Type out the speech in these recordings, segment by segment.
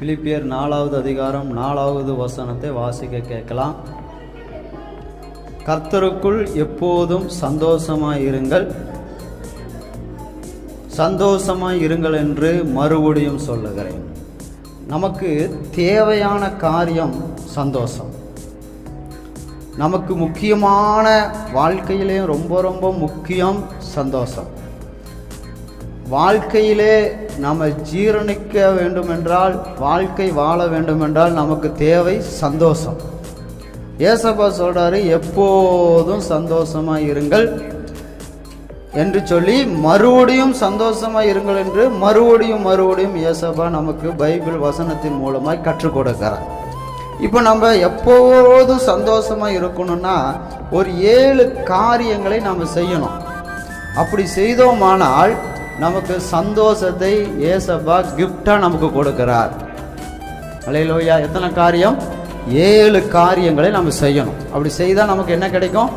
பிலிப்பியர் நாலாவது அதிகாரம் நாலாவது வசனத்தை வாசிக்க கேட்கலாம். கர்த்தருக்குள் எப்போதும் சந்தோஷமாய் இருங்கள். சந்தோஷமாய் இருங்கள் என்று மறுபடியும் சொல்லுகிறேன். நமக்கு தேவையான காரியம் சந்தோஷம். நமக்கு முக்கியமான வாழ்க்கையிலேயும் ரொம்ப ரொம்ப முக்கியம் சந்தோஷம். வாழ்க்கையிலே நாம் ஜீரணிக்க வேண்டுமென்றால் வாழ்க்கை வாழ வேண்டுமென்றால் நமக்கு தேவை சந்தோஷம். ஏசப்பா சொல்கிறாரு எப்போதும் சந்தோஷமாக இருங்கள் என்று சொல்லி மறுபடியும் சந்தோஷமாக இருங்கள் என்று மறுபடியும் மறுபடியும் ஏசப்பா நமக்கு பைபிள் வசனத்தின் மூலமாக கற்றுக் கொடுக்கிறார். இப்போ நம்ம எப்போதும் சந்தோஷமாக இருக்கணும்னா ஒரு ஏழு காரியங்களை நாம் செய்யணும். அப்படி செய்தோமானால் நமக்கு சந்தோஷத்தை ஏசப்பா கிஃப்டாக நமக்கு கொடுக்கிறார். அலையிலோயா. எத்தனை காரியம்? ஏழு காரியங்களை நம்ம செய்யணும். அப்படி செய்தால் நமக்கு என்ன கிடைக்கும்?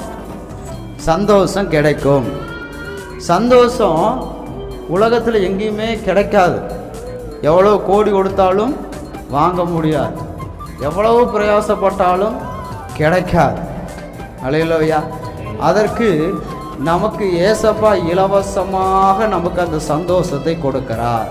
சந்தோஷம் கிடைக்கும். சந்தோஷம் உலகத்தில் எங்கேயுமே கிடைக்காது. எவ்வளோ கோடி கொடுத்தாலும் வாங்க முடியாது. எவ்வளவு பிரயாசப்பட்டாலும் கிடைக்காது. அலையிலோயா. அதற்கு நமக்கு ஏசப்பா இலவசமாக நமக்கு அந்த சந்தோஷத்தை கொடுக்கிறார்.